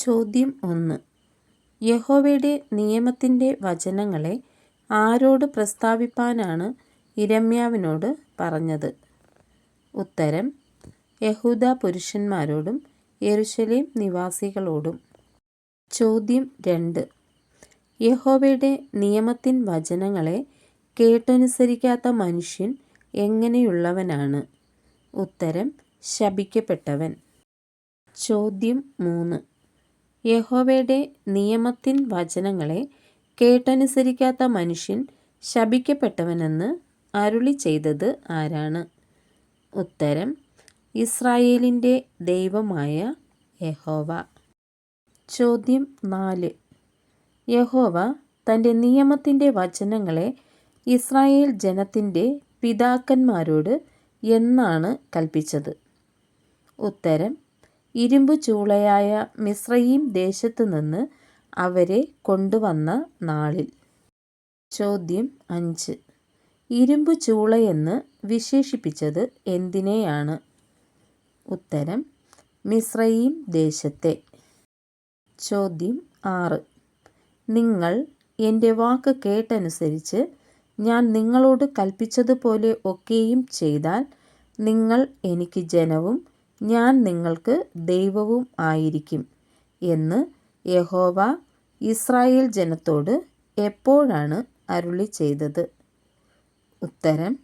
ചോദ്യം ഒന്ന്. യഹോവയുടെ നിയമത്തിന്റെ വചനങ്ങളെ ആരോട് പ്രസ്താവിപ്പാനാണ് ഇരമ്യാവിനോട് പറഞ്ഞത്? ഉത്തരം യഹൂദ പുരുഷന്മാരോടും യെരുശലേം നിവാസികളോടും. ചോദ്യം രണ്ട്. യഹോവയുടെ നിയമത്തിൻ വചനങ്ങളെ കേട്ടനുസരിക്കാത്ത മനുഷ്യൻ എങ്ങനെയുള്ളവനാണ്? ഉത്തരം ശപിക്കപ്പെട്ടവൻ. ചോദ്യം മൂന്ന്. യഹോവയുടെ നിയമത്തിൻ വചനങ്ങളെ കേട്ടനുസരിക്കാത്ത മനുഷ്യൻ ശപിക്കപ്പെട്ടവനെന്ന് അരുളി ചെയ്തത് ആരാണ്? ഉത്തരം ഇസ്രായേലിന്റെ ദൈവമായ യഹോവ. ചോദ്യം നാല്. യഹോവ തന്റെ നിയമത്തിന്റെ വചനങ്ങളെ ഇസ്രായേൽ ജനത്തിന്റെ പിതാക്കന്മാരോട് എന്നാണ് കൽപ്പിച്ചത്? ഉത്തരം ഇരുമ്പു ചൂളയായ മിശ്രയീം ദേശത്തു നിന്ന് അവരെ കൊണ്ടുവന്ന നാളിൽ. ചോദ്യം അഞ്ച്. ഇരുമ്പു ചൂളയെന്ന് വിശേഷിപ്പിച്ചത് എന്തിനെയാണ്? ഉത്തരം മിശ്രയീം ദേശത്തെ. ചോദ്യം ആറ്. നിങ്ങൾ എന്റെ വാക്ക് കേട്ടനുസരിച്ച് ഞാൻ നിങ്ങളോട് കൽപ്പിച്ചതുപോലെ ഒക്കെയും ചെയ്താൽ നിങ്ങൾ എനിക്ക് ജനവും ഞാൻ നിങ്ങൾക്ക് ദൈവവും ആയിരിക്കും എന്ന് യഹോവ ഇസ്രായേൽ ജനത്തോട് എപ്പോഴാണ് അരുളി ചെയ്തത്? ഉത്തരം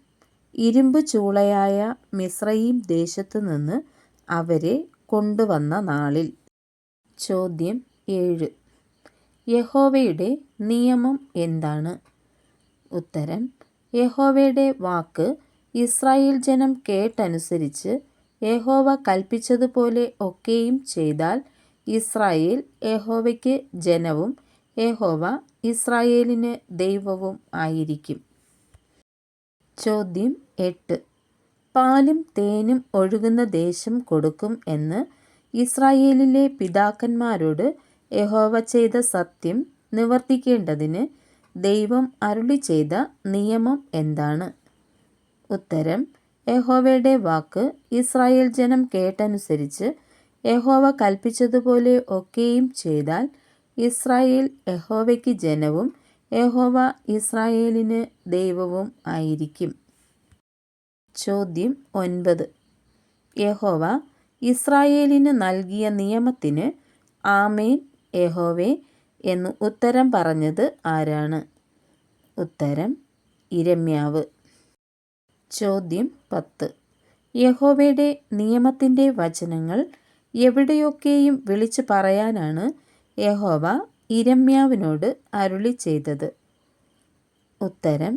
ഇരുമ്പ് ചൂളയായ മിശ്രയീം ദേശത്തു നിന്ന് അവരെ കൊണ്ടുവന്ന നാളിൽ. ചോദ്യം ഏഴ്. യഹോവയുടെ നിയമം എന്താണ്? ഉത്തരം യഹോവയുടെ വാക്ക് ഇസ്രായേൽ ജനം കേട്ടനുസരിച്ച് യഹോവ കൽപ്പിച്ചതുപോലെ ഒക്കെയും ചെയ്താൽ ഇസ്രായേൽ യഹോവയ്ക്ക് ജനവും യഹോവ ഇസ്രായേലിന് ദൈവവും ആയിരിക്കും. ചോദ്യം എട്ട്. പാലും തേനും ഒഴുകുന്ന ദേശം കൊടുക്കും എന്ന് ഇസ്രായേലിലെ പിതാക്കന്മാരോട് യഹോവ ചെയ്ത സത്യം നിവർത്തിക്കേണ്ടതിന് ദൈവം അരുളി ചെയ്ത നിയമം എന്താണ്? ഉത്തരം യഹോവയുടെ വാക്ക് ഇസ്രായേൽ ജനം കേട്ടനുസരിച്ച് യഹോവ കൽപ്പിച്ചതുപോലെ ഒക്കെയും ചെയ്താൽ ഇസ്രായേൽ യഹോവയ്ക്ക് ജനവും യഹോവ ഇസ്രായേലിന് ദൈവവും ആയിരിക്കും. ചോദ്യം ഒൻപത്. യഹോവ ഇസ്രായേലിന് നൽകിയ നിയമത്തിന് ആമേൻ യഹോവേ എന്ന് ഉത്തരം പറഞ്ഞത് ആരാണ്? ഉത്തരം ഇരമ്യാവ്. ചോദ്യം പത്ത്. യഹോവയുടെ നിയമത്തിന്റെ വചനങ്ങൾ എവിടെയൊക്കെയും വിളിച്ചു പറയാനാണ് യഹോവ ഇരമ്യാവിനോട് അരുളി ചെയ്തത്. ഉത്തരം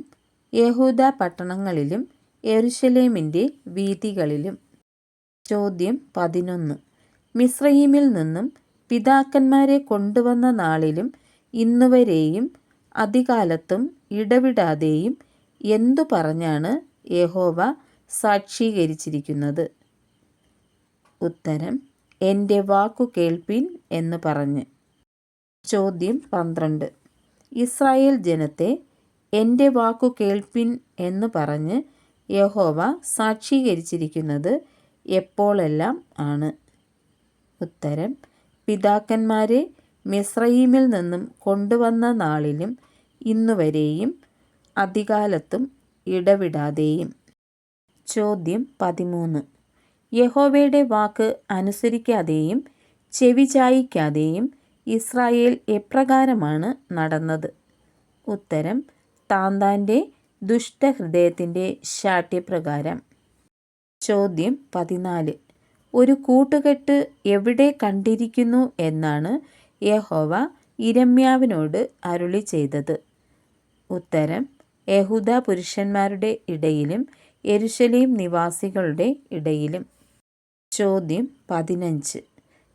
യഹൂദ പട്ടണങ്ങളിലും എരുഷലേമിന്റെ വീതികളിലും. ചോദ്യം പതിനൊന്ന്. മിസ്രയീമിൽ നിന്നും പിതാക്കന്മാരെ കൊണ്ടുവന്ന നാളിലും ഇന്നുവരെയും അധികാലത്തും ഇടവിടാതെയും എന്തു പറഞ്ഞാണ് യഹോവ സാക്ഷീകരിച്ചിരിക്കുന്നത്. ഉത്തരം എന്റെ വാക്കു കേൾപ്പിൻ എന്ന് പറഞ്ഞ്. ചോദ്യം പന്ത്രണ്ട്. ഇസ്രായേൽ ജനത്തെ എന്റെ വാക്കു കേൾപ്പിൻ എന്ന് പറഞ്ഞ് യഹോവ സാക്ഷീകരിച്ചിരിക്കുന്നത് എപ്പോഴെല്ലാം ആണ്? ഉത്തരം പിതാക്കന്മാരെ മിസ്രയീമിൽ നിന്നും കൊണ്ടുവന്ന നാളിലും ഇന്നുവരെയും അധികാലത്തും ഇടവിടാതെയും. ചോദ്യം പതിമൂന്ന്. യഹോവയുടെ വാക്ക് അനുസരിക്കാതെയും ചെവിചായിക്കാതെയും ഇസ്രായേൽ എപ്രകാരമാണ് നടന്നത്? ഉത്തരം താന്താന്റെ ദുഷ്ടഹൃദയത്തിന്റെ ശാഠ്യപ്രകാരം. ചോദ്യം പതിനാല്. ഒരു കൂട്ടുകെട്ട് എവിടെ കണ്ടിരിക്കുന്നു എന്നാണ് യഹോവ ഇരമ്യാവിനോട് അരുളി ചെയ്തത്. ഉത്തരം യഹൂദ പുരുഷന്മാരുടെ ഇടയിലും യെരുശലേം നിവാസികളുടെ ഇടയിലും. ചോദ്യം പതിനഞ്ച്.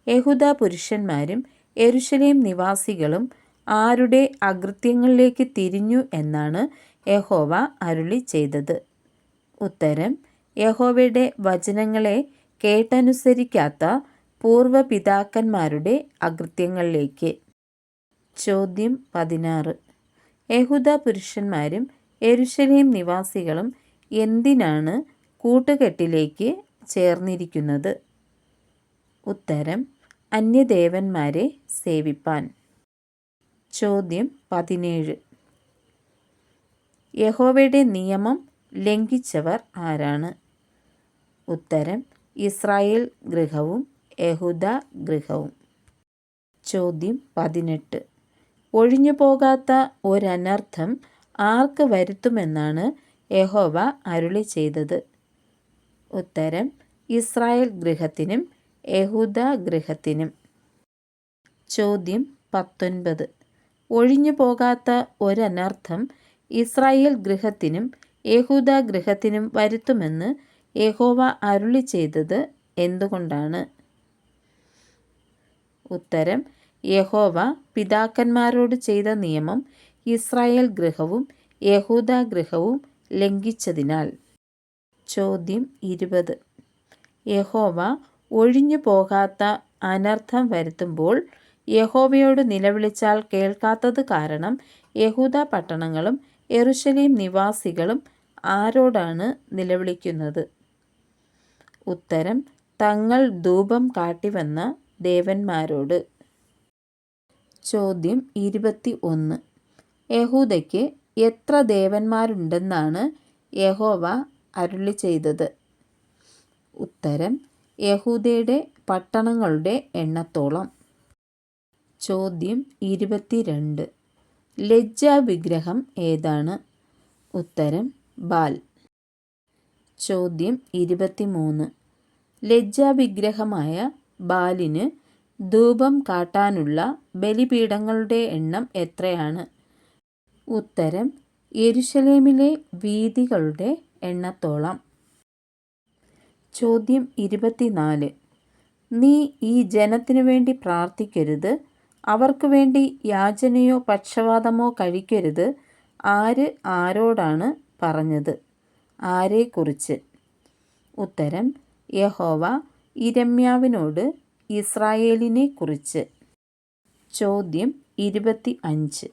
യഹൂദ പുരുഷന്മാരും യെരുശലേം നിവാസികളും ആരുടെ അകൃത്യങ്ങളിലേക്ക് തിരിഞ്ഞു എന്നാണ് യഹോവ അരുളി ചെയ്തത്. ഉത്തരം യഹോവയുടെ വചനങ്ങളെ കേട്ടനുസരിക്കാത്ത പൂർവപിതാക്കന്മാരുടെ അകൃത്യങ്ങളിലേക്ക്. ചോദ്യം പതിനാറ്. യഹൂദ പുരുഷന്മാരും എരുശലേം നിവാസികളും എന്തിനാണ് കൂട്ടുകെട്ടിലേക്ക് ചേർന്നിരിക്കുന്നത്? ഉത്തരം അന്യദേവന്മാരെ സേവിപ്പാൻ. ചോദ്യം പതിനേഴ്. യഹോവയുടെ നിയമം ലംഘിച്ചവർ ആരാണ്? ഉത്തരം ഇസ്രായേൽ ഗൃഹവും യഹൂദ ഗൃഹവും. ചോദ്യം പതിനെട്ട്. ഒഴിഞ്ഞു പോകാത്ത ഒരനർത്ഥം ആർക്ക് വരുത്തുമെന്നാണ് യഹോവ അരുളി ചെയ്തത്. ഉത്തരം ഇസ്രായേൽ ഗൃഹത്തിനും യഹൂദ ഗൃഹത്തിനും. ചോദ്യം പത്തൊൻപത്. ഒഴിഞ്ഞു പോകാത്ത ഒരനർത്ഥം ഇസ്രായേൽ ഗൃഹത്തിനും യഹൂദ ഗൃഹത്തിനും വരുത്തുമെന്ന് യഹോവ അരുളി ചെയ്തത് എന്തുകൊണ്ടാണ്? ഉത്തരം യഹോവ പിതാക്കന്മാരോട് ചെയ്ത നിയമം ഇസ്രായേൽ ഗൃഹവും യഹൂദ ഗൃഹവും ലംഘിച്ചതിനാൽ. ചോദ്യം ഇരുപത്. യഹോവ ഒഴിഞ്ഞു പോകാത്ത അനർത്ഥം വരുത്തുമ്പോൾ യഹോവയോട് നിലവിളിച്ചാൽ കേൾക്കാത്തത് കാരണം യഹൂദ പട്ടണങ്ങളും എറുശലേം നിവാസികളും ആരോടാണ് നിലവിളിക്കുന്നത്? ഉത്തരം തങ്ങൾ ധൂപം കാട്ടിവന്ന ദേവന്മാരോട്. ചോദ്യം ഇരുപത്തി ഒന്ന്. യഹൂദയ്ക്ക് എത്ര ദേവന്മാരുണ്ടെന്നാണ് യഹോവ അരുളി ചെയ്തത്. ഉത്തരം യഹൂദയുടെ പട്ടണങ്ങളുടെ എണ്ണത്തോളം. ചോദ്യം ഇരുപത്തിരണ്ട്. ലജ്ജാ വിഗ്രഹം ഏതാണ്? ഉത്തരം ബാൽ. ചോദ്യം ഇരുപത്തിമൂന്ന്. ലജ്ജാവിഗ്രഹമായ ബാലിന് ധൂപം കാട്ടാനുള്ള ബലിപീഠങ്ങളുടെ എണ്ണം എത്രയാണ്? ഉത്തരം യെരുശലേമിലെ വീതികളുടെ എണ്ണത്തോളം. ചോദ്യം ഇരുപത്തിനാല്. നീ ഈ ജനത്തിനു വേണ്ടി പ്രാർത്ഥിക്കരുത്. അവർക്ക് വേണ്ടി യാചനയോ പക്ഷവാതമോ കഴിക്കരുത്. ആര് ആരോടാണ് പറഞ്ഞത്? ആരെക്കുറിച്ച്? ഉത്തരം യഹോവ ഇരമ്യാവിനോട് ഇസ്രായേലിനെ കുറിച്ച് ചോദ്യം ഇരുപത്തി അഞ്ച്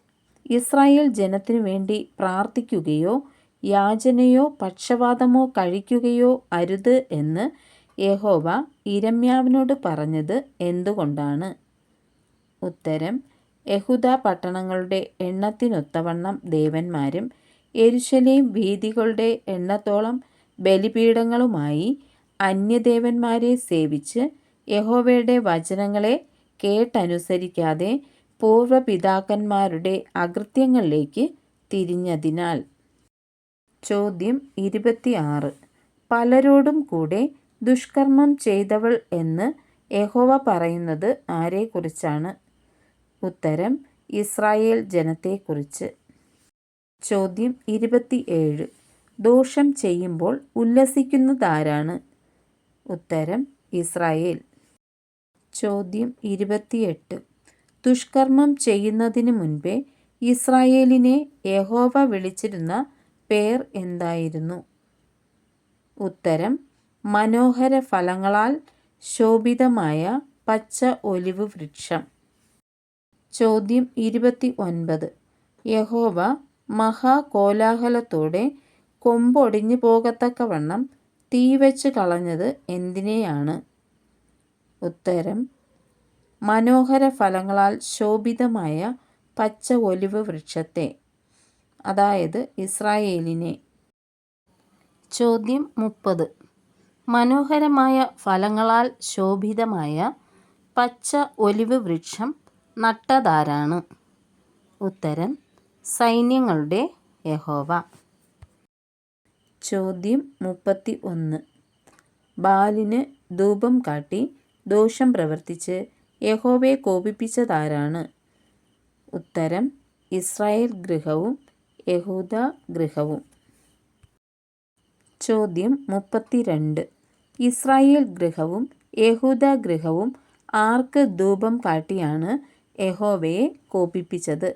ഇസ്രായേൽ ജനത്തിനു വേണ്ടി പ്രാർത്ഥിക്കുകയോ യാചനയോ പക്ഷവാതമോ കഴിക്കുകയോ അരുത് എന്ന് യഹോവ ഇരമ്യാവിനോട് പറഞ്ഞത് എന്തുകൊണ്ടാണ്? ഉത്തരം യഹുദ പട്ടണങ്ങളുടെ എണ്ണത്തിനൊത്തവണ്ണം ദേവന്മാരും എരുശലേം വീതികളുടെ എണ്ണത്തോളം ബലിപീഠങ്ങളുമായി അന്യദേവന്മാരെ സേവിച്ച് യഹോവയുടെ വചനങ്ങളെ കേട്ടനുസരിക്കാതെ പൂർവപിതാക്കന്മാരുടെ അകൃത്യങ്ങളിലേക്ക് തിരിഞ്ഞതിനാൽ. ചോദ്യം ഇരുപത്തിയാറ്. പലരോടും കൂടെ ദുഷ്കർമ്മം ചെയ്തവൾ എന്ന് യഹോവ പറയുന്നത് ആരെക്കുറിച്ചാണ്? ഉത്തരം ഇസ്രായേൽ ജനത്തെക്കുറിച്ച്. ചോദ്യം ഇരുപത്തിയേഴ്. ദോഷം ചെയ്യുമ്പോൾ ഉല്ലസിക്കുന്നതാരാണ് ഉത്തരം ഇസ്രായേൽ. ചോദ്യം ഇരുപത്തിയെട്ട്. ദുഷ്കർമ്മം ചെയ്യുന്നതിന് മുൻപേ ഇസ്രായേലിനെ യഹോവ വിളിച്ചിരുന്ന പേർ എന്തായിരുന്നു? ഉത്തരം മനോഹര ഫലങ്ങളാൽ ശോഭിതമായ പച്ച ഒലിവ് വൃക്ഷം. ചോദ്യം ഇരുപത്തി ഒൻപത് യഹോവ മഹാകോലാഹലത്തോടെ കൊമ്പൊടിഞ്ഞു പോകത്തക്കവണ്ണം തീ വെച്ച് കളഞ്ഞത് എന്തിനെയാണ്? ഉത്തരം മനോഹര ഫലങ്ങളാൽ ശോഭിതമായ പച്ച ഒലിവ് വൃക്ഷത്തെ അതായത് ഇസ്രായേലിനെ. ചോദ്യം മുപ്പത്. മനോഹരമായ ഫലങ്ങളാൽ ശോഭിതമായ പച്ച ഒലിവ് വൃക്ഷം നട്ടതാരാണ്? ഉത്തരം സൈന്യങ്ങളുടെ യഹോവ. ചോദ്യം മുപ്പത്തി ഒന്ന്. ബാലിന് ധൂപം കാട്ടി ദോഷം പ്രവർത്തിച്ച് യഹോവയെ കോപിപ്പിച്ചതാരാണ്? ഉത്തരം ഇസ്രായേൽ ഗൃഹവും യഹൂദ ഗൃഹവും. ചോദ്യം മുപ്പത്തിരണ്ട്. ഇസ്രായേൽ ഗൃഹവും യഹൂദ ഗൃഹവും ആർക്ക് ധൂപം കാട്ടിയാണ് യഹോവയെ കോപിപ്പിച്ചത്?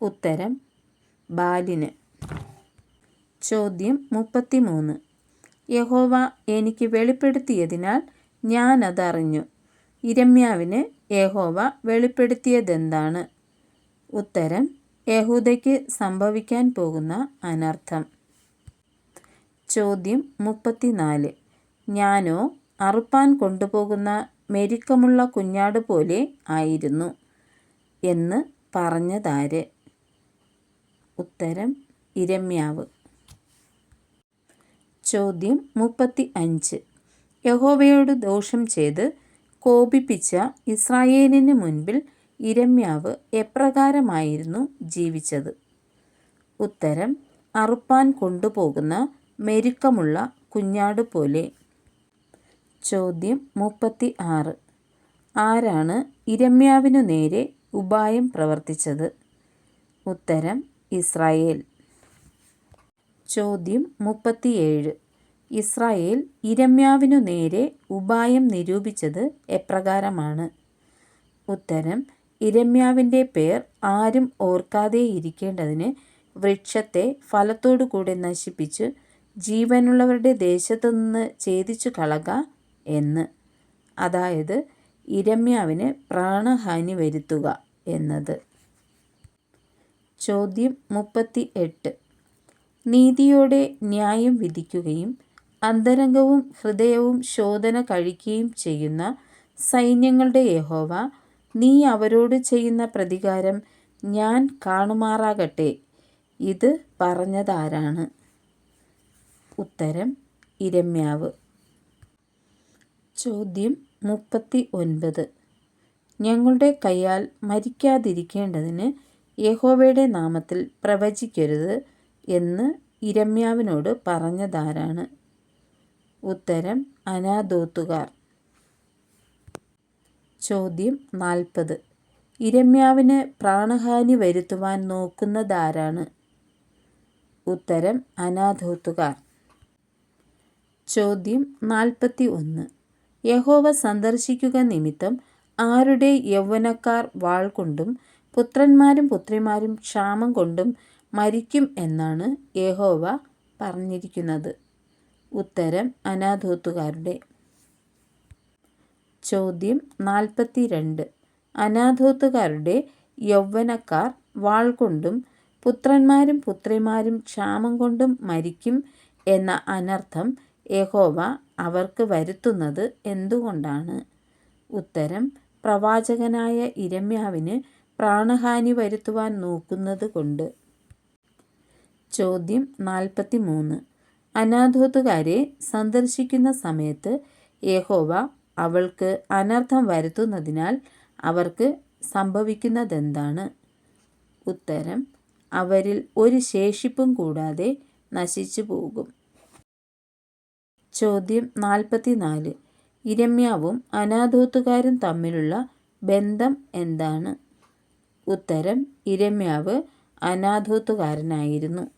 ഉത്തരം ബാലിന്. ചോദ്യം മുപ്പത്തിമൂന്ന്. യഹോവ എനിക്ക് വെളിപ്പെടുത്തിയതിനാൽ ഞാൻ അതറിഞ്ഞു. ഇരമ്യാവിന് യഹോവ വെളിപ്പെടുത്തിയതെന്താണ്? ഉത്തരം യഹൂദയ്ക്ക് സംഭവിക്കാൻ പോകുന്ന അനർത്ഥം. ചോദ്യം മുപ്പത്തിനാല്. ഞാനോ അറുപ്പാൻ കൊണ്ടുപോകുന്ന മെരുക്കമുള്ള കുഞ്ഞാട് പോലെ ആയിരുന്നു എന്ന് പറഞ്ഞതാര്? ഉത്തരം ഇരമ്യാവ്. ചോദ്യം മുപ്പത്തി അഞ്ച് യഹോവയോട് ദോഷം ചെയ്ത് കോപിപ്പിച്ച ഇസ്രായേലിന് മുൻപിൽ ഇരമ്യാവ് എപ്രകാരമായിരുന്നു ജീവിച്ചത്? ഉത്തരം അറുപ്പാൻ കൊണ്ടുപോകുന്ന മെരുക്കമുള്ള കുഞ്ഞാട് പോലെ. ചോദ്യം മുപ്പത്തി ആറ് ആരാണ് ഇരമ്യാവിനു നേരെ ഉപായം പ്രവർത്തിച്ചത്? ഉത്തരം ഇസ്രായേൽ. ചോദ്യം മുപ്പത്തിയേഴ്. ഇസ്രായേൽ ഇരമ്യാവിനു നേരെ ഉപായം നിരൂപിച്ചത് എപ്രകാരമാണ്? ഉത്തരം ഇരമ്യാവിന്റെ പേർ ആരും ഓർക്കാതെ ഇരിക്കേണ്ടതിന് വൃക്ഷത്തെ ഫലത്തോടുകൂടെ നശിപ്പിച്ചു ജീവനുള്ളവരുടെ ദേശത്തു നിന്ന് ഛേദിച്ചു കളക എന്ന്. അതായത് ഇരമ്യാവിന് പ്രാണഹാനി വരുത്തുക എന്നത്. ചോദ്യം മുപ്പത്തി എട്ട് നീതിയോടെ ന്യായം വിധിക്കുകയും അന്തരംഗവും ഹൃദയവും ശോധന കഴിക്കുകയും ചെയ്യുന്ന സൈന്യങ്ങളുടെ യഹോവ നീ അവരോട് ചെയ്യുന്ന പ്രതികാരം ഞാൻ കാണുമാറാകട്ടെ. ഇത് പറഞ്ഞതാരാണ്? ഉത്തരം ഇരമ്യാവ്. ചോദ്യം മുപ്പത്തി ഒൻപത് ഞങ്ങളുടെ കയ്യാൽ മരിക്കാതിരിക്കേണ്ടതിന് യഹോവയുടെ നാമത്തിൽ പ്രവചിക്കരുത് എന്ന് ഇരമ്യാവിനോട് പറഞ്ഞതാരാണ്? ഉത്തരം അനാദോത്തുകാർ ചോദ്യം നാൽപ്പത്. ഇരമ്യാവിന് പ്രാണഹാനി വരുത്തുവാൻ നോക്കുന്നതാരാണ്? ഉത്തരം അനാഥോത്തുകാർ. ചോദ്യം നാൽപ്പത്തി ഒന്ന് യഹോവ സന്ദർശിക്കുക നിമിത്തം ആരുടെ യൗവനക്കാർ വാൾ കൊണ്ടും പുത്രന്മാരും പുത്രിമാരും ക്ഷാമം കൊണ്ടും മരിക്കും എന്നാണ് യഹോവ പറഞ്ഞിരിക്കുന്നത്. ഉത്തരം അനാഥോത്തുകാരുടെ ചോദ്യം നാൽപ്പത്തി രണ്ട് അനാഥോത്തുകാരുടെ യൗവനക്കാർ വാൾ കൊണ്ടും പുത്രന്മാരും പുത്രിമാരും ക്ഷാമം കൊണ്ടും മരിക്കും എന്ന അനർത്ഥം യഹോവ അവർക്ക് വരുത്തുന്നത് എന്തുകൊണ്ടാണ്? ഉത്തരം പ്രവാചകനായ ഇരമ്യാവിന് പ്രാണഹാനി വരുത്തുവാൻ നോക്കുന്നത് കൊണ്ട്. ചോദ്യം നാൽപ്പത്തി മൂന്ന് അനാഥോത്തുകാരെ സന്ദർശിക്കുന്ന സമയത്ത് യഹോവ അവൾക്ക് അനർത്ഥം വരുത്തുന്നതിനാൽ അവർക്ക് സംഭവിക്കുന്നതെന്താണ്? ഉത്തരം അവരിൽ ഒരു ശേഷിപ്പും കൂടാതെ നശിച്ചു പോകും. ചോദ്യം നാൽപ്പത്തിനാല്. ഇരമ്യാവും അനാഥോത്തുകാരും തമ്മിലുള്ള ബന്ധം എന്താണ്? ഉത്തരം ഇരമ്യാവ് അനാഥോത്തുകാരനായിരുന്നു.